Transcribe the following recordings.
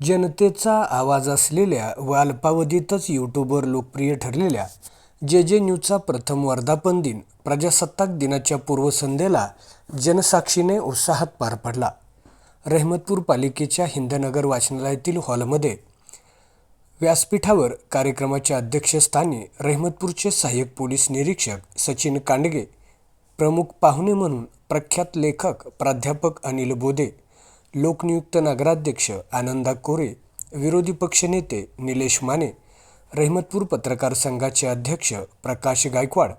जनतेचा आवाज असलेल्या व अल्पावधीतच यूट्यूबवर लोकप्रिय ठरलेल्या जे जे न्यूजचा प्रथम वर्धापन दिन प्रजासत्ताक दिनाच्या पूर्वसंध्येला जनसाक्षीने उत्साहात पार पडला. रहमतपूर पालिकेच्या हिंदनगर वाचनालयातील हॉलमध्ये व्यासपीठावर कार्यक्रमाच्या अध्यक्षस्थानी रहमतपूरचे सहाय्यक पोलीस निरीक्षक सचिन कांडगे, प्रमुख पाहुणे म्हणून प्रख्यात लेखक प्राध्यापक अनिल बोधे, लोकनियुक्त नगराध्यक्ष आनंदा कोरे, विरोधी पक्षनेते निलेश माने, रहिमतपूर पत्रकार संघाचे अध्यक्ष प्रकाश गायकवाड,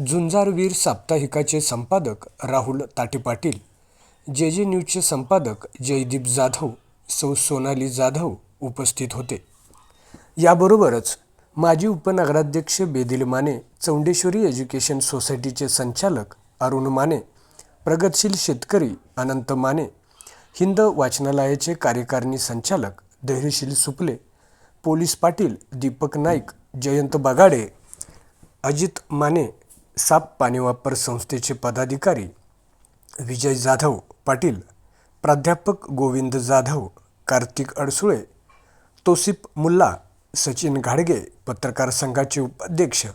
झुंजारवीर साप्ताहिकाचे संपादक राहुल ताटे पाटील, जे जे न्यूजचे संपादक जयदीप जाधव, सौ सोनाली जाधव उपस्थित होते. याबरोबरच माजी उपनगराध्यक्ष बेदिल माने, चौंडेश्वरी एज्युकेशन सोसायटीचे संचालक अरुण माने, प्रगतशील शेतकरी अनंत माने, हिंद वाचनालयाचे कार्यकारिणी संचालक धैर्यशील सुपले, पोलीस पाटील दीपक नाईक, जयंत बगाडे, अजित माने, साप पाणीवापर संस्थेचे पदाधिकारी विजय जाधव पाटील, प्राध्यापक गोविंद जाधव, कार्तिक अडसुळे, तोसिप मुल्ला, सचिन घाडगे, पत्रकार संघाचे उपाध्यक्ष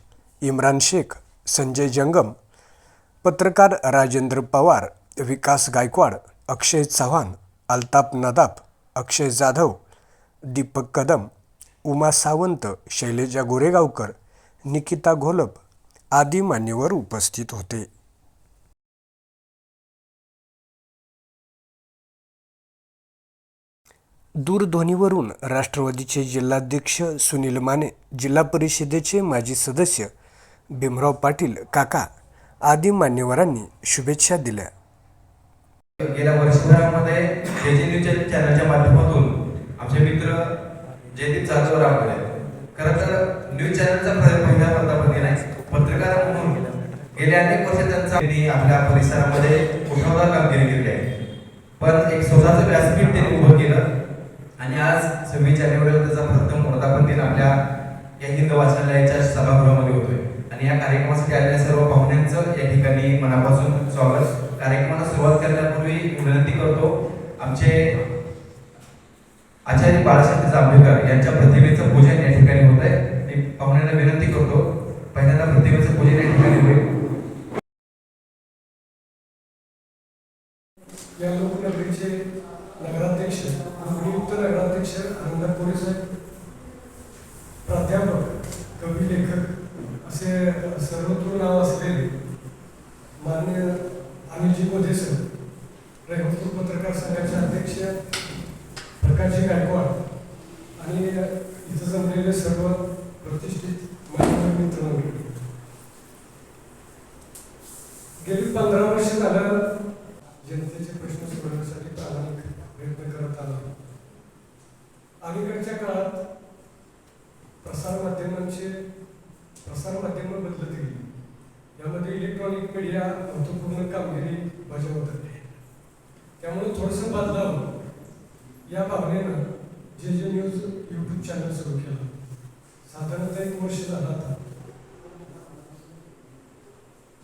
इम्रान शेख, संजय जंगम, पत्रकार राजेंद्र पवार, विकास गायकवाड, अक्षय चव्हाण, अल्ताफ नदाफ, अक्षय जाधव, दीपक कदम, उमा सावंत, शैलेजा गोरेगावकर, निकिता घोलप आदी मान्यवर उपस्थित होते. दूरध्वनीवरून राष्ट्रवादीचे जिल्हाध्यक्ष सुनील माने, जिल्हा परिषदेचे माजी सदस्य भीमराव पाटील काका आदी मान्यवरांनी शुभेच्छा दिल्या. गेल्या वर्षभरामध्ये जे जे न्यूज चॅनलच्या माध्यमातून आमचे मित्र जयदीप जाधव राबवले खरं तर न्यूज चॅनलचा पहिला वर्धापन म्हणजे नाही पत्रकार म्हणून गेल्या अनेक वर्ष त्यांचा आपल्या परिसरामध्ये उठावदार कामगिरी केली आहे. पण एक स्वतःचं व्यासपीठ त्यांनी उभं केलं आणि आज सव्वीस जानेवारीला त्याचा प्रथम वर्धापन दिन आपल्या या हिंद वाचनालयाच्या सभागृहामध्ये होतोय. आणि या कार्यक्रमासाठी आलेल्या सर्व पाहुण्यांचं या ठिकाणी मनापासून स्वागत. कार्यक्रमाला सुरुवात करण्यापूर्वी विनंती करतो आमचे आचार्य बाळासाहेब जांभेकर यांच्या प्रतिमेचं पूजन या ठिकाणी होत आहे. मी पाहुण्यांना विनंती करतो पहिल्यांदा प्रतिमेचं पूजन या ठिकाणी होईल. या लोकनगरीचे नगराध्यक्ष नियुक्त नगराध्यक्ष आनंद कोरे साहेब प्राध्यापक कवी लेखक असे सर्वत्र नाव असलेले मान्य अनिलजी मोदे सर रेहमपूर पत्रकार संघाचे अध्यक्ष प्रकाशजी गायकवाड आणि इथं जमलेले सर्व प्रतिष्ठित मान्यवर मित्रमंडळी. गेली पंधरा वर्ष झालं जनतेचे प्रश्न सोडवण्यासाठी प्रामाणिक प्रयत्न करत आलो. अलीकडच्या काळात प्रसार माध्यमांचे प्रसार माध्यमं बदलत गेली. यामध्ये इलेक्ट्रॉनिक मीडिया महत्त्वपूर्ण कामगिरी बजावत आहे. त्यामुळे थोडंसं बदलावं या भावनेनं जे जे न्यूज यूट्यूब चॅनल सुरू केलं. साधारणतः एक वर्ष झाला आता.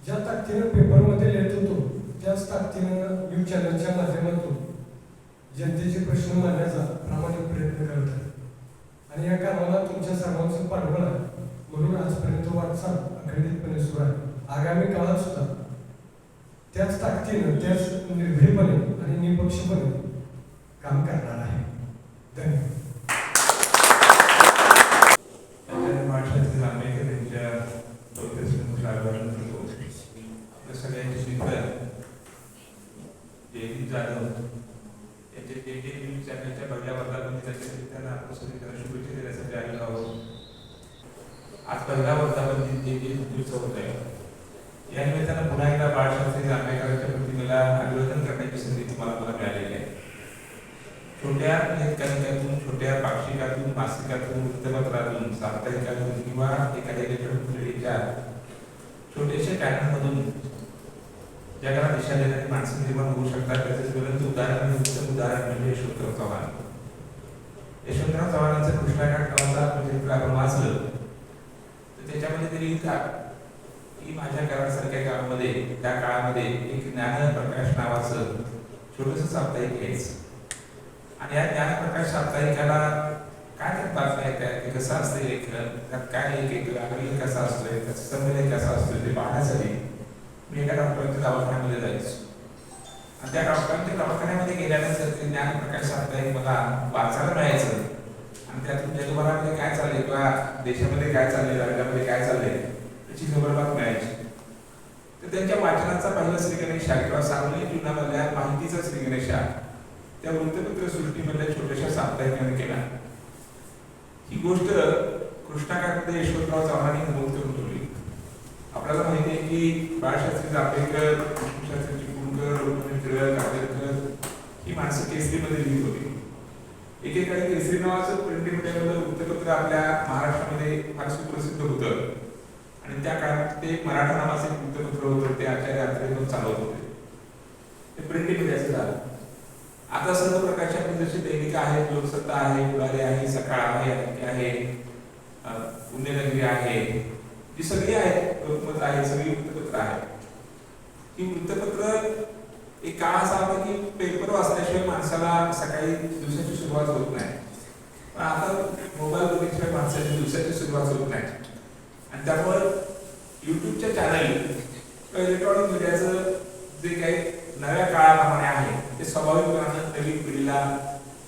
ज्या ताकदीनं पेपरमध्ये लिहित होतो त्याच ताकदीनं न्यूज चॅनलच्या माध्यमातून जनतेचे प्रश्न मांडण्याचा प्रामाणिक प्रयत्न करत आहे. आणि या कामाला तुमच्या सर्वांचं पाठबळ आहे. म्हणून आजपर्यंत वाटचाल अखंडितपणे सुरू आहे. आगामी काळात सुद्धा त्याच ताकदीनं त्याच निर्भयपणे आणि निपक्षपणे काम करणार आहे. धन्यवाद आचार्य महाराष्ट्राचे जांभेकर यांच्या डॉक्टरसमोर आभार करतो आपल्या सगळ्यांचे मित्र जयदीप जाधव यांचे जे जे न्यूज चॅनलच्या पहिल्या वर्गामध्ये त्याच्या त्यांना आपण सगळे त्यांना शुभेच्छा देण्यासाठी आलेलो आहोत आज पहिला वर्धापन दिन जे जे न्यूजचा होत आहे या निमित्तानं पुन्हा एकदा बाळशास्त्री जांभेकरांच्या प्रतिमेला अभिवादन करण्याची संधी तुम्हाला मला मिळालेली आहे छोट्या लेखकानिकातून छोट्या पाक्षिकातून मासिकातून वृत्तपत्रातून साप्ताहिकातून किंवा एखाद्या इलेक्ट्रॉनिक मीडियाच्या छोट्याशा चॅनलमधून जगाला दिशा देणारी माणसं निर्माण होऊ शकतात. त्याचं ज्वलंत उदाहरण उत्तम उदाहरण म्हणजे यशवंतराव चव्हाण. यशवंतराव चव्हाणांचं कृष्णाघाट नावाचा आपण आपण वाचलं तर त्याच्यामध्ये ते लिहितात की माझ्या घरासारख्या काळामध्ये त्या काळामध्ये एक ज्ञान प्रकाश नावाचं छोटस साप्ताहिक यायचं आणि या ज्ञानप्रकाश साप्ताहिकाला काय त्यात बातम्या येतात ते कसं असतं लेखन त्यात काय लेख एक आग्रह कसा असतोय त्याचं संमेलन कसं असतोय ते पाहण्यासाठी मी एका डॉक्टरांच्या दवाखान्यामध्ये जायचो. आणि त्या डॉक्टरांच्या दवाखान्यामध्ये गेल्यानंतर ते ज्ञान प्रकाश साप्ताहिक मला वाचायला मिळायचं. आणि त्यातून जगभरामध्ये काय चाललंय किंवा देशामध्ये काय चाललंय राज्यामध्ये काय चाललंय त्याची खबरबात मिळायची. तर त्यांच्या वाचनाचा पहिला श्री गणेशा किंवा सांगली जीवनामधल्या माहितीचा श्री गणेशा त्या वृत्तपत्र सृष्टीमधल्या छोट्याशा साप्ताहिकाने केला. ही गोष्ट कृष्णाकांत यशवंतराव चव्हाणांनी नमूद करून आपल्याला माहिती आहे की बाळशास्त्री जांभेकर शास्त्री चिपळूणकर लोकमान्य टिळक आंबेडकर ही माणसं केसरीमध्ये लिहित होती. एकेकाळी केसरी नावाचं प्रिंट मीडियामधलं वृत्तपत्र आपल्या महाराष्ट्रामध्ये फार सुप्रसिद्ध होतं. आणि त्या काळात ते एक मराठा नावाचं एक वृत्तपत्र होतं ते आचार्य आत्रेकर चालवत होते. ते प्रिंट मीडियाचं झालं. आता सर्व प्रकारच्या आपली जशी दैनिक आहेत लोकसत्ता आहे पुढारी आहे सकाळ आहे आहे पुण्यनगरी आहे ही सगळी आहेत लोकमत आहे सगळी वृत्तपत्र आहेत. ही वृत्तपत्र एक काळ असा होता की पेपर वाचल्याशिवाय माणसाला सकाळी दिवसाची सुरुवात होत नाही. पण आता मोबाईल बघितल्याशिवाय माणसाची दिवसाची सुरुवात होत नाही. आणि त्यामुळे युट्यूबच्या चॅनल किंवा इलेक्ट्रॉनिक मीडियाचं जे काही नव्या काळाप्रमाणे आहे ते स्वाभाविकपणे नवीन पिढीला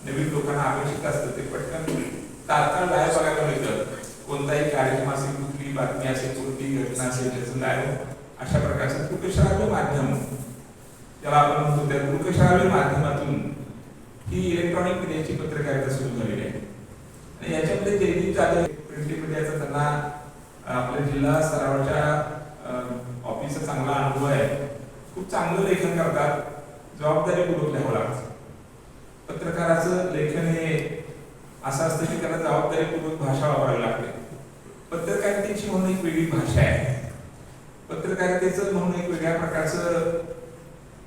नवीन लोकांना अपेक्षित असतं. ते पटकन तात्काळ बाहेर बघायला मिळतं. कोणताही कार्यक्रम असेल कुठली बातमी असेल कोणती घटना असेल त्याचं लाईव्ह अशा प्रकारचं दृकश्राव्य माध्यम. त्याला आपण म्हणतो त्या दृकश्राव्य माध्यमातून ही इलेक्ट्रॉनिक मीडियाची पत्रकारिता सुरू झालेली आहे. आणि याच्यामध्ये जयदीप जाधव प्रिंटिंग मीडियाचा त्यांना आपल्या जिल्हा स्तरावरच्या ऑफिसचा चांगला अनुभव आहे. खूप चांगलं लेखन करतात. जबाबदारीपूर्वक लिहावं लागतं? पत्रकाराचं लेखन हे असं असतं की त्याला जबाबदारीपूर्वक भाषा वापरावी लागते? पत्रकारितेची म्हणून एक वेगळी भाषा आहे. पत्रकारितेचं म्हणून एक वेगळ्या प्रकारचं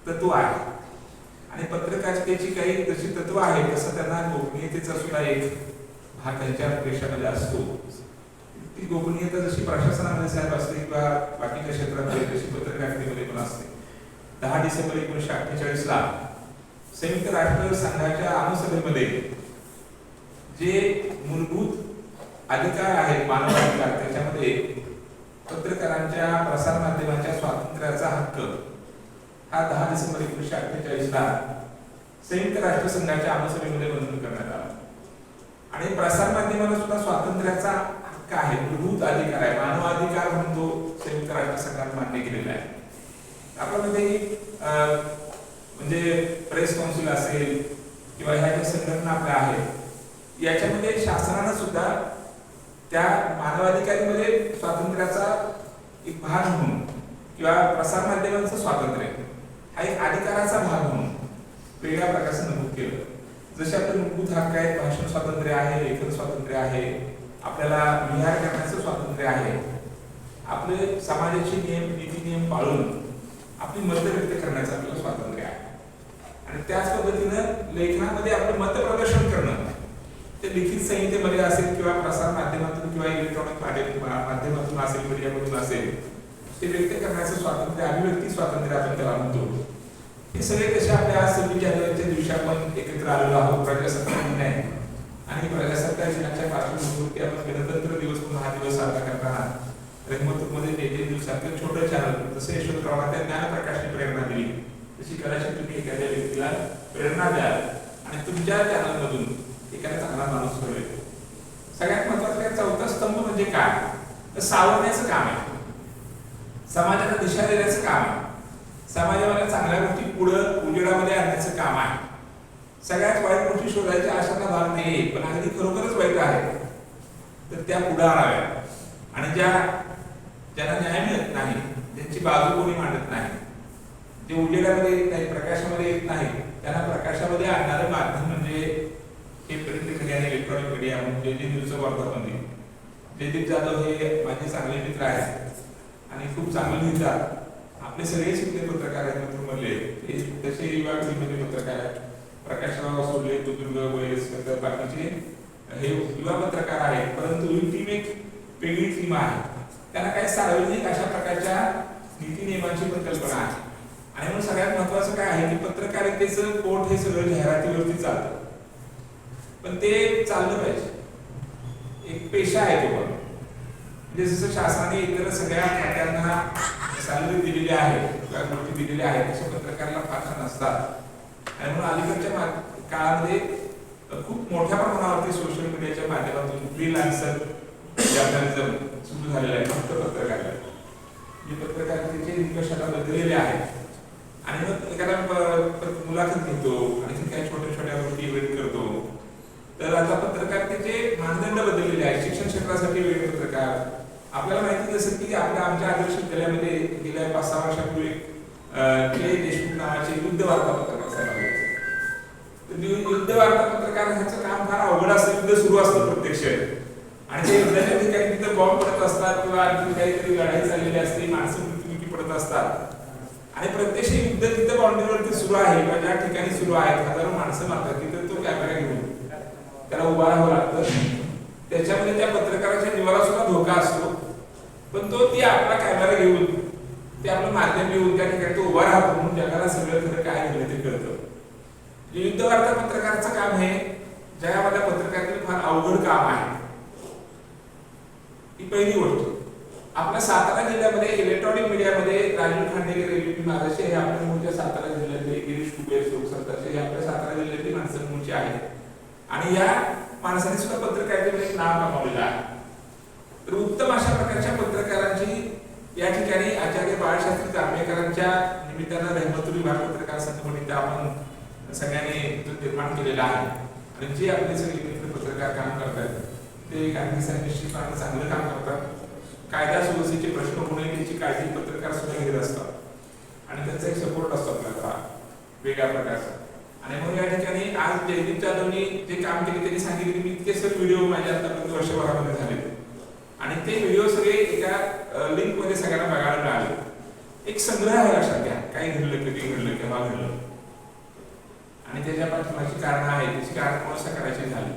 तत्व आहे. आणि पत्रकारितेची काही तशी तत्व आहे तसं त्यांना गोपनीयतेचा सुद्धा एक हा त्यांच्या देशामध्ये असतो. ती गोपनीयता जशी प्रशासनामध्ये साहेब असते किंवा बाकीच्या क्षेत्रामध्ये तशी पत्रकारितेमध्ये पण असते. दहा डिसेंबर एकोणीसशे अठ्ठेचाळीस ला संयुक्त राष्ट्र संघाच्या अनुसभेमध्ये जे मूलभूत अधिकार आहेत मानवाधिकार त्याच्यामध्ये पत्रकारांच्या प्रसार माध्यमांच्या स्वातंत्र्याचा हक्क. हा दहा डिसेंबर एकोणीसशे अठ्ठेचाळीस ला संयुक्त राष्ट्रसंघाच्या आमसभेमध्ये मंजूर करण्यात आला. आणि प्रसारमाध्यमाला सुद्धा स्वातंत्र्याचा हक्क आहे मूलभूत अधिकार आहे. मानवाधिकार म्हणून तो संयुक्त राष्ट्रसंघात मान्य केलेला आहे. आपल्यामध्ये म्हणजे प्रेस कौन्सिल असेल किंवा ह्या ज्या संघटना आपल्या आहेत याच्यामध्ये शासनानं सुद्धा त्या मानवाधिकारीमध्ये स्वातंत्र्याचा एक भाग म्हणून किंवा प्रसार माध्यमांचं स्वातंत्र्य हा एक अधिकाराचा भाग म्हणून वेगळ्या प्रकारचं नमूद केलं. जसे आपले मूलभूत हक्क आहेत भाषण स्वातंत्र्य आहे लेखन स्वातंत्र्य आहे आपल्याला विहार करण्याचं स्वातंत्र्य आहे. आपले समाजाचे नियम नीती नियम पाळून आपली मत व्यक्त करण्याचं आपल्याला स्वातंत्र्य आहे. आणि त्याच पद्धतीनं लेखनामध्ये आपलं मत प्रदर्शन करणं ते लिखित संहितेमध्ये असेल किंवा प्रसार माध्यमातून किंवा इलेक्ट्रॉनिक माध्यमातून असेल मीडियामधून असेल ते व्यक्त करण्याचं स्वातंत्र्य अभिव्यक्ती स्वातंत्र्य आपण त्याला म्हणतो. हे सगळे कसे आपल्या आज सव्वीस जानेवारीच्या दिवशी आपण एकत्र आलेलो आहोत प्रजासत्ताक दिन आहे. आणि प्रजासत्ताक दिनाच्या पार्श्वभूमीवरती आपण गणतंत्र दिवस म्हणून हा दिवस साजरा करताना रहिमतूरमध्ये जे जे दिवसातलं छोटं चॅनल जसं यशवंतरावांना त्या ज्ञानप्रकाशने प्रेरणा दिली तशी कदाचित तुम्ही एखाद्या व्यक्तीला प्रेरणा द्याल. आणि तुमच्या चॅनलमधून एखादा चांगला माणूस होईल सगळ्यात महत्वाचं काय चौथा स्तंभ म्हणजे काय? तर सावरण्याचं काम आहे. समाजाला दिशा देण्याचं काम आहे. समाजामध्ये चांगल्या गोष्टी पुढं उजेडामध्ये आणण्याचं काम आहे. सगळ्यात वाईट गोष्टी शोधायच्या आशाचा भाग नाही पण अगदी खरोखरच वाईट आहे. तर त्या पुढे आणाव्या. आणि ज्या ज्यांना न्याय मिळत नाही ज्यांची बाजू कोणी मांडत नाही. जे उजेडामध्ये येत नाही प्रकाशामध्ये येत नाही त्यांना प्रकाशामध्ये आणणारं माध्यम म्हणजे हे प्रिंट मीडिया आणि इलेक्ट्रॉनिक मीडिया म्हणून जे न्यूजचं वर्धापन जयदीप जाधव हे माझे चांगले मित्र आहेत. आणि खूप चांगले लिहितात. आपले सगळे शिकले पत्रकार आहेत मित्रमधले ते तसे युवा पिढीमध्ये पत्रकार आहेत. प्रकाशराव सोडले दुर्ग वैस बाकीचे हे युवा पत्रकार आहेत. परंतु ही टीम एक वेगळी टीम आहे. त्यांना काही सार्वजनिक अशा प्रकारच्या नीती नियमांची पण कल्पना आहे. आणि म्हणून सगळ्यात महत्वाचं काय आहे की पत्रकारितेचं कोर्ट हे सगळं जाहिरातीवरती चालतं. पण ते चाललं पाहिजे. एक पेशा आहे तो पण. म्हणजे जसं शासनाने इतर सगळ्या खात्यांना सॅलरी दिलेली आहे गोष्टी दिलेल्या आहेत तशा पत्रकाराला फार नसतात आणि म्हणून अलीकडच्या काळामध्ये खूप मोठ्या प्रमाणावरती सोशल मीडियाच्या माध्यमातून फ्रीलान्सर जर्नलिझम सुरू झालेलं आहे फक्त पत्रकार जे पत्रकारितेचे निकष आता बदललेले आहेत. आणि मग एखादा मुलाखत घेतो आणि काही छोट्या छोट्या गोष्टी इव्हेंट करतो. तर आता पत्रकारितेचे मानदंड बदललेले आहेत. शिक्षण क्षेत्रासाठी वेगळे पत्रकार. आपल्याला माहिती असेल की आपल्या आमच्या आदर्श विद्यालयामध्ये गेल्या पाच सहा वर्षापूर्वी जय देशमुख नावाचे युद्ध वार्ता पत्रकार युद्ध वार्ता पत्रकार ह्याचं काम फार अवघड असतं. युद्ध सुरू असतं प्रत्यक्ष. आणि ते युद्धाच्या ठिकाणी तिथे बॉम्ब पडत असतात किंवा आणखी काहीतरी लढाई चाललेली असते माणसं मृत्युमुखी पडत असतात. आणि प्रत्यक्ष युद्ध तिथं बाउंड्रीवरती सुरू आहे किंवा ज्या ठिकाणी सुरू आहेत हजारो माणसं मारतात. तिथे तो कॅमेरा त्याला उभा राहावं लागतं. त्याच्यामध्ये त्या पत्रकाराच्या जीवाला सुद्धा धोका असतो. पण तो ती आपला कॅमेरा घेऊन ते आपलं माध्यम घेऊन त्या ठिकाणी तो उभा राहतो म्हणून जगाला सगळं खरं काय घडलं ते कळतं. युद्धवार्ता वार्ता पत्रकाराचं काम हे जगामध्ये पत्रकारातील फार अवघड काम आहे. ही पहिली गोष्ट. आपल्या सातारा जिल्ह्यामध्ये इलेक्ट्रॉनिक मीडियामध्ये राजीव खांडेकर एबीपी महाराष्ट्र हे आपल्या मूळच्या सातारा जिल्ह्यातले गिरीश कुबेर लोकसत्ताचे हे आपल्या सातारा जिल्ह्यातील माणसं मूळचे आहेत. आणि या माणसाने सुद्धा पत्रकारितेमध्ये एक नाव कमावलेलं आहे. तर उत्तम अशा प्रकारच्या पत्रकारांची या ठिकाणी आचार्य बाळशास्त्री जांभेकरांच्या निमित्तानं रहमतुली भारत पत्रकार संघ इथं आपण सगळ्यांनी निर्माण केलेला आहे. आणि जे आपले सगळे मित्र पत्रकार काम करतात ते काही निश्चितपणे चांगलं काम करतात. कायदा सुव्यवस्थेचे प्रश्न होणे त्यांची काळजी पत्रकार सुद्धा घेत असतात. आणि त्यांचा एक सपोर्ट असतो आपल्याला. वेगळ्या प्रकारचा. आणि मग या ठिकाणी आज जयदीप जाधवनी जे काम केले त्यांनी सांगितले की मी इतके सर व्हिडिओ माझ्या आतापर्यंत वर्षभरामध्ये झाले. आणि ते व्हिडिओ सगळे एका लिंकमध्ये सगळ्यांना बघायला मिळाले. एक संग्रह आहे लक्षात घ्या. काय घडलं कधी घडलं केव्हा घडलं. आणि त्याच्या पाठीमागची कारण आहे त्याची कारण कोणाच्या करायची झाली.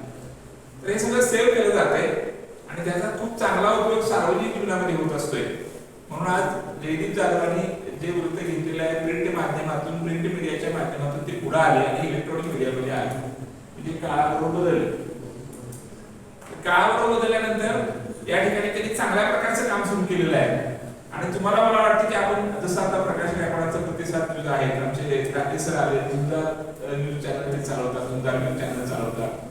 तर हे सगळं सेव्ह केलं जाते आणि त्याचा खूप चांगला उपयोग सार्वजनिक जीवनामध्ये होत असतोय. म्हणून आज जयदीप जाधवांनी जे वृत्त घेतलेलं आहे प्रिंट माध्यमातून प्रिंट मीडियाच्या माध्यमातून पुढे आले आणि इलेक्ट्रॉनिक मीडियामध्ये आले म्हणजे काळाबरोबर बदलले काळाबरोबर बदलल्यानंतर या ठिकाणी त्यांनी चांगल्या प्रकारचं काम सुरू केलेलं आहे आणि तुम्हाला मला वाटतं की आपण जसं आता प्रकाश गायकवाडांचा प्रतिसाद न्यूज आहे आमचे सर आले न्यूज चॅनल ते चालवतात झुंजा न्यूज चॅनल चालवतात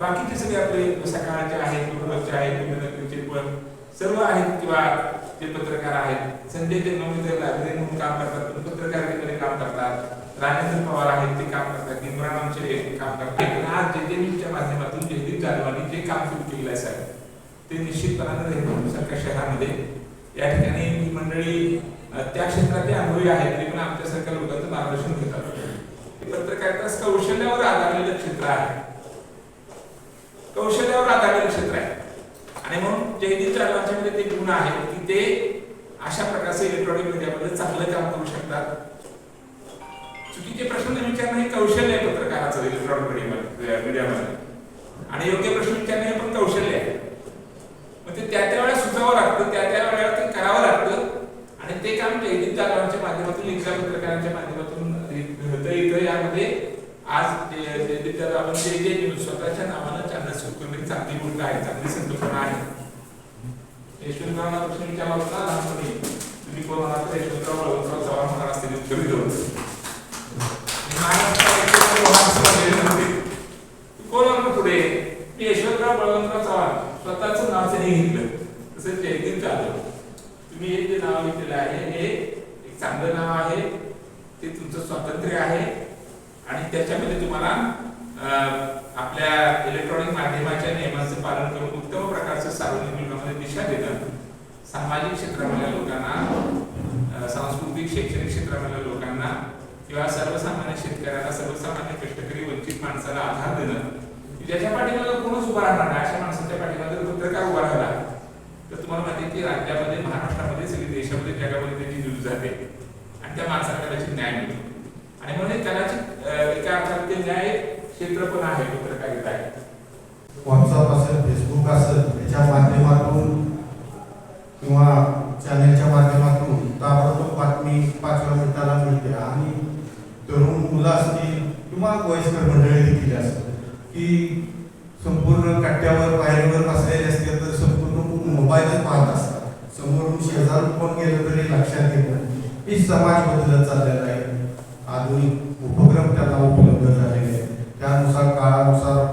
बाकीचे सगळे आपले सकाळचे आहेत आहेत पण सर्व आहेत किंवा जे पत्रकार आहेत संजय जन्मविद्या लायब्ररी म्हणून काम करतात पत्रकारितेमध्ये काम करतात राजेंद्र पवार आहेत ते काम करतात. इम्रान आमचे काम करतात. आज जे जे न्यूजच्या माध्यमातून जयदीप जाधवांनी जे काम सुरू केलेलं आहे साहेब ते निश्चितपणानं रेल्वेसारख्या शहरामध्ये. या ठिकाणी ही मंडळी त्या क्षेत्रातले अनुभवी आहेत तरी पण आमच्यासारख्या लोकांचं मार्गदर्शन घेतात. पत्रकारिता कौशल्यावर आधारलेलं क्षेत्र आहे. कौशल्यावर आधारलेलं क्षेत्र आहे. आणि म्हणून जयदीप जाधवांच्यामध्ये ते गुण आहेत की ते अशा प्रकारचे इलेक्ट्रॉनिक मीडियामध्ये चांगलं काम करू शकतात. चुकीचे प्रश्न विचारणं हे कौशल्य आहे पत्रकाराचं इलेक्ट्रॉनिक मीडियामध्ये मीडियामध्ये आणि योग्य प्रश्न विचारणं हे पण कौशल्य आहे. मग ते त्या त्या वेळेला सुचावं लागतं त्या त्या वेळेला ते करावं लागतं. आणि ते काम जयदीप जाधवांच्या माध्यमातून इथल्या पत्रकारांच्या माध्यमातून घडतं इथं यामध्ये. आज जे- जयदीप जाधव आपण जे जे स्वतःच्या नावानं चॅनल सुरू करणं चांगली गोष्ट आहे चांगली संकल्पना आहे. यशवंतरावांना प्रश्न विचारला होता लहानपणी तुम्ही कोण आहात? यशवंतराव बळवंतराव चव्हाण होणार असतील उत्तर दिलं होतं महाराष्ट्रात लहान समाज होते कोण होणार पुढे मी यशवंतराव बळवंतराव चव्हाण स्वतःच नाव त्यांनी घेतलं. तसं जयदीप जाधव. तुम्ही हे जे नाव घेतलेलं आहे हे एक चांगलं नाव आहे. ते तुमचं स्वातंत्र्य आहे. आणि त्याच्यामध्ये तुम्हाला आपल्या इलेक्ट्रॉनिक माध्यमाच्या नियमांचं पालन करून उत्तम प्रकारचं सार्वजनिक जीवनामध्ये दिशा देणं सामाजिक क्षेत्रामधल्या लोकांना सांस्कृतिक शैक्षणिक क्षेत्रामधल्या लोकांना किंवा सर्वसामान्य शेतकऱ्याला सर्वसामान्य कष्टकरी वंचित माणसाला आधार देणं त्याच्या ज्याच्या पाठीमागे कोणच उभा राहणार नाही अशा माणसाच्या पाठीमागे पत्रकार उभा राहिला तर तुम्हाला माहिती की राज्यामध्ये महाराष्ट्रामध्ये सगळी देशामध्ये जगामध्ये त्याची न्यूज जाते. आणि त्या माणसाला कदाचित न्याय मिळतो आणि म्हणून हे कदाचित अं, एका अर्थात ते न्याय क्षेत्र पण आहे पत्रकारिता आहे व्हॉट्सअप असेल फेसबुक असेल याच्या माध्यमातून किंवा चॅनेलच्या माध्यमातून ताबडतोब बातमी पाचव्या मिनिटाला मिळते आणि तरुण मुलं असतील किंवा वयस्कर मंडळी देखील असतील की संपूर्ण कट्ट्यावर पायरीवर बसलेले असते तर संपूर्ण मोबाईलच पाहत असतात समोरून शेजारून कोण गेलं तरी लक्षात येत नाही ही समाज बदलत चाललेला आहे आधुनिक उपक्रम त्यांना उपलब्ध झालेले आहेत त्यानुसार काळानुसार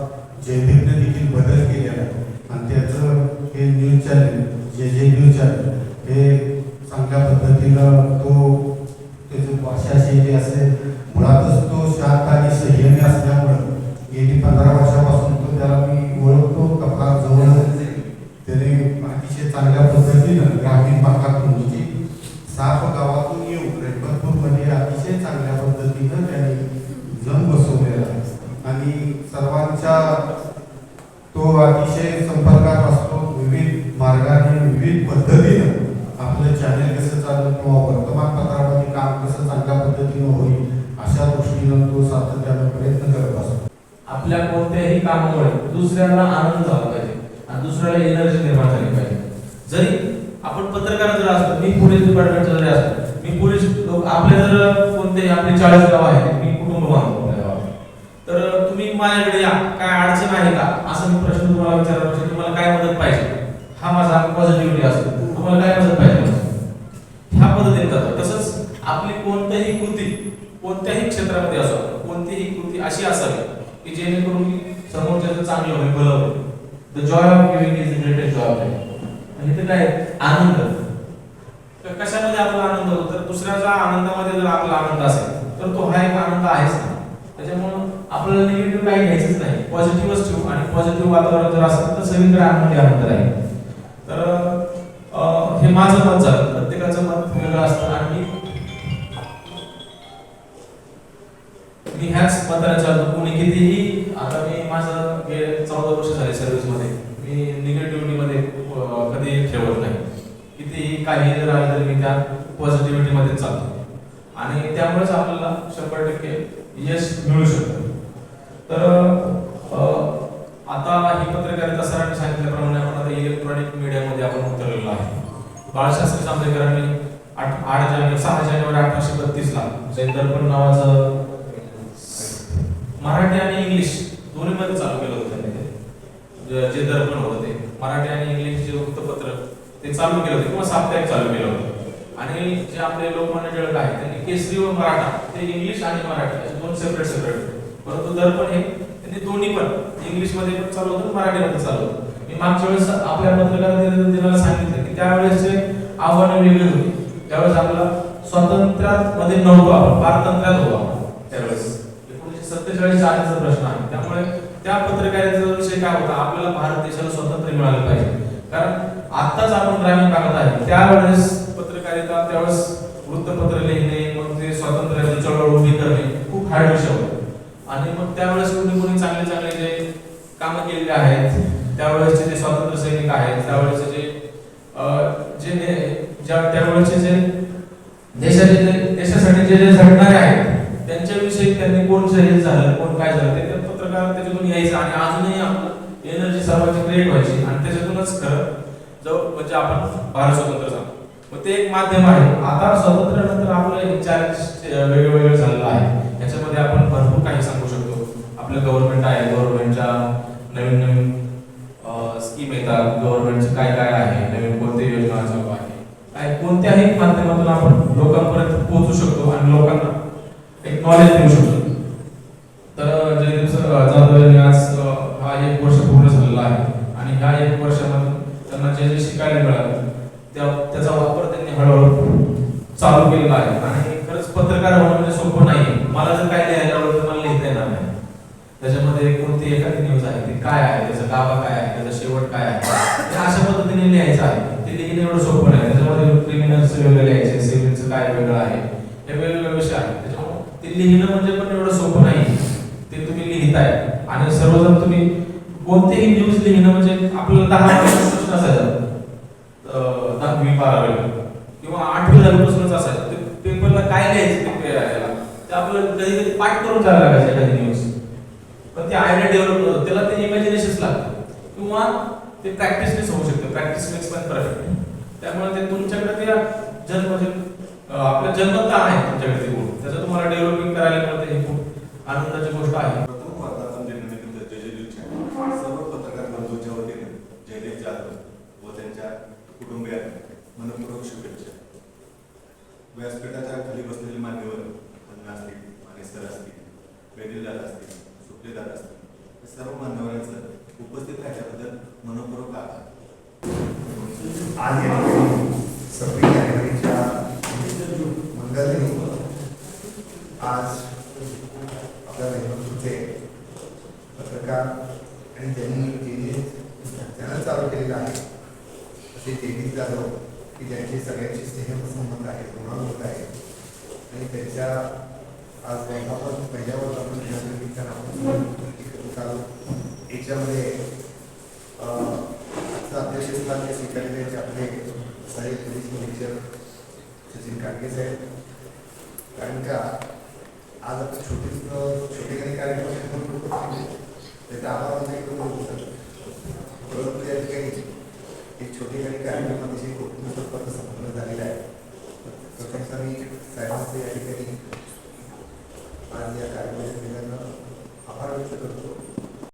जयदीपने देखील बदल केलेला आहे आणि त्याचं हे न्यूज चॅनल जे जे न्यूज चॅनल हे चांगल्या पद्धतीनं तो त्याची भाषा शैली असेल मुळातच तो शांत आणि संयमी असल्यामुळं गेली पंधरा वर्षापासून तो त्याला मी ओळखतो का फार जवळ त्याने अतिशय चांगल्या पद्धतीनं ग्रामीण भागातून म्हणजे साफ गावातून येऊन रेणबतपूरमध्ये अतिशय चांगल्या पद्धतीनं त्याने जम बसवलेला आहे आणि सर्वांच्या तो अतिशय संपर्कात असतो विविध मार्गाने विविध पद्धतीनं आपलं चॅनेल कसं चाललं किंवा वर्तमानपत्रामध्ये काम कसं चांगल्या पद्धतीनं होईल अशा दृष्टीनं तो सातत्यानं प्रयत्न करत असतो आपल्या कोणत्याही कामामुळे दुसऱ्याला आनंद झाला पाहिजे आणि दुसऱ्याला एनर्जी निर्माण झाली पाहिजे. जरी आपण पत्रकार जर असतो मी पोलीस डिपार्टमेंटचा जरी असतो मी पोलीस लोक आपले जर कोणते आपले चाळीस गाव आहेत मी कुटुंब तर तुम्ही माझ्याकडे या काय अडचण आहे का? असं मी प्रश्न तुम्हाला विचारला पाहिजे तुम्हाला काय मदत पाहिजे? हा माझा पॉझिटिव्हिटी असतो तुम्हाला काय मदत पाहिजे? ह्या पद्धतीने करतो. तसंच आपली कोणत्याही कृती कोणत्याही क्षेत्रामध्ये असो कोणतीही कृती अशी असावी की जेणेकरून की समोरच्याचं चांगलं होईल भलं होईल. The joy of giving is greatest joy of आणि ते काय? आनंद. तर कशामध्ये आपला आनंद होतो? तर दुसऱ्याच्या आनंदामध्ये जर आपला आनंद असेल तर तो हा एक आनंद आहेच ना. त्याच्यामुळं आपल्याला निगेटिव्ह काही घ्यायचंच नाही. पॉझिटिव्हच ठेवू. आणि पॉझिटिव्ह वातावरण जर असेल तर सगळीकडे आनंदी आनंद राहील. तर हे माझं मत झालं. प्रत्येकाचं मत वेगळं असतं. आणि मी- ह्याच मताने चालतो. कितीही आता मी माझं गेले चौदा वर्ष झाले सर्व्हिसमध्ये मी निगेटिव्हिटीमध्ये कधी ठेवत नाही. कितीही काही जर आलं तरी मी त्या पॉझिटिव्हिटीमध्ये चालतो. आणि त्यामुळेच आपल्याला शंभर टक्के यश मिळू शकतं. तर आता ही पत्रकारिता सरांनी सांगितल्याप्रमाणे आपण आता इलेक्ट्रॉनिक मीडियामध्ये आपण उतरलेलो आहे. बाळशास्त्री जांभेकरांनी आठ आठ जानेवारी सहा जानेवारी अठराशे बत्तीसला जैन दर्पण नावाचं मराठी आणि इंग्लिश दोन्ही मध्ये चालू केलं होतं त्यांनी जे- दर्पण होतं ते. मराठी आणि इंग्लिश जे वृत्तपत्र ते चालू केलं होतं किंवा साप्ताहिक चालू केलं होतं. आणि जे आपले लोकमान्य टिळक आहेत त्यांनी केसरी व मराठा ते इंग्लिश आणि मराठी असे दोन सेपरेट सेपरेट परंतु दर्पण हे त्यांनी दोन्ही पण इंग्लिशमध्ये पण चालू होतं मराठीमध्ये चालू होतं. मी मागच्या वेळेस आपल्या पत्रकार दिनाला सांगितलं की त्यावेळेसचे आव्हानं वेगळी होती. त्यावेळेस आपला स्वातंत्र्यामध्ये नव्हतो आपण पारतंत्र्यात होतो. सत्तेचाळीस आधीचा प्रश्न आहे. त्यामुळे त्या पत्रकारितेचा विषय काय होता? आपल्याला भारत देशाला स्वातंत्र्य मिळालं पाहिजे. कारण आत्ताच आपण ग्रामीण भागात आहे. त्यावेळेस पत्रकारिता त्यावेळेस वृत्तपत्र लिहिणे मग ते स्वातंत्र्याची चळवळ उभी करणे खूप हार्ड विषय होता. आणि मग त्यावेळेस कुणी कुणी चांगले चांगले जे कामं केलेले आहेत त्यावेळेसचे जे स्वातंत्र्य सैनिक आहेत त्यावेळेसचे जे जे ज्या त्यावेळेसचे जे देशाचे जे देशासाठी जे जे झटणारे आहेत त्यांच्याविषयी त्यांनी कोण शहीद झालं कोण काय झालं ते तर पत्रकार त्याच्यातून यायचं आणि अजूनही आपलं एनर्जी सर्वांची क्रिएट व्हायची आणि त्याच्यातूनच खरं जो म्हणजे आपण भारत स्वतंत्र झालो. मग ते एक माध्यम आहे. आता स्वातंत्र्यानंतर आपलं हे चॅलेंज वेगवेगळं झालेलं आहे. याच्यामध्ये आपण भरपूर काही सांगू शकतो. आपलं गव्हर्नमेंट आहे गव्हर्नमेंटच्या नवीन नवीन स्कीम येतात. गव्हर्नमेंटचे काय काय आहे? नवीन कोणते योजना चालू आहे? कोणत्याही माध्यमातून आपण लोकांपर्यंत पोहोचू शकतो आणि लोकांना एक नॉलेज देऊ शकतो. तर जयदीप सर जाधव यांनी आज हा एक वर्ष पूर्ण झालेला आहे. आणि ह्या एक वर्षामध्ये त्यांना जे जे शिकायला मिळालं त्या त्याचा वापर त्यांनी हळूहळू चालू केलेला आहे. आणि खरंच पत्रकार होणं म्हणजे सोपं नाही. मला जर काय लिहायला आवडलं तर मला लिहिता येणार नाही. त्याच्यामध्ये कोणती एखादी न्यूज आहे ती काय आहे त्याचा गाभा काय आहे त्याचा शेवट काय आहे? ते अशा पद्धतीने लिहायचं आहे. ते लिहिणं एवढं सोपं नाही. त्याच्यामध्ये क्रिमिनलचं वेगळं लिहायचे सिव्हिलचं काय वेगळं आहे हे वेगळं विषय आहेत त्याच्यामुळे ते लिहिणं म्हणजे पण एवढं सोपं नाही. ते तुम्ही लिहिताय. आणि सर्वजण तुम्ही कोणतेही न्यूज लिहिणं म्हणजे आपल्याला दहा मार्काचा प्रश्न असायचा अं, दहावी बारावीला किंवा आठवी दहावीपासूनच असायचं ते पेपरला काय लिहायचं ते पे- याला. ते आपल्याला कधी कधी पाठ करून जायला लागायचं एखादी न्यूज पण ते आयडिया डेव्हलप होतं त्याला ते इमॅजिनेशन्स लागतं किंवा ते प्रॅक्टिसनेच होऊ शकतं प्रॅक्टिस मेक्स पण परफेक्ट त्यामुळे ते तुमच्याकडे ते जन्म म्हणजे अं, आपल्या जन्मता आहे तुमच्याकडे ते गुण त्याचं तुम्हाला डेव्हलपिंग करायला मिळतं ही खूप आनंदाची गोष्ट आहे प्रथम वर्धापन दिनानिमित्त जे जे सर्व मान्यवरांचं उपस्थित राहिल्याबद्दल मनपूर्वक आभार आज या ठिकाणी सव्वीस जानेवारीच्या मंगळदिनी आज आपल्या नेतृत्वचे पत्रकार आणि त्यांनी जे जे चॅनल चालू केलेलं आहे असे जयदीप की ज्यांचे सगळ्यांचे स्नेहसंबंध आहेत ऋणानुबंध आहेत आणि त्यांच्या आज वर्धापन पहिल्या वर्धापन आपण एकत्रित आलो याच्यामध्ये अं, आजचं अध्यक्षस्थान आपले साहेब पोलीस निरीक्षक सचिन काटके साहेब. कारण का आज आपण छोटे छोटे काही कार्यक्रम त्याचा आभार म्हणजे एकदम शकतो परंतु या ठिकाणी एक छोटे काही कार्यक्रम अतिशय कौतुकास्पद संपन्न झालेला आहे. प्रथमतः मी साहेबांचे या ठिकाणी आज या कार्यक्रमाच्या निमित्तानं आभार व्यक्त करतो.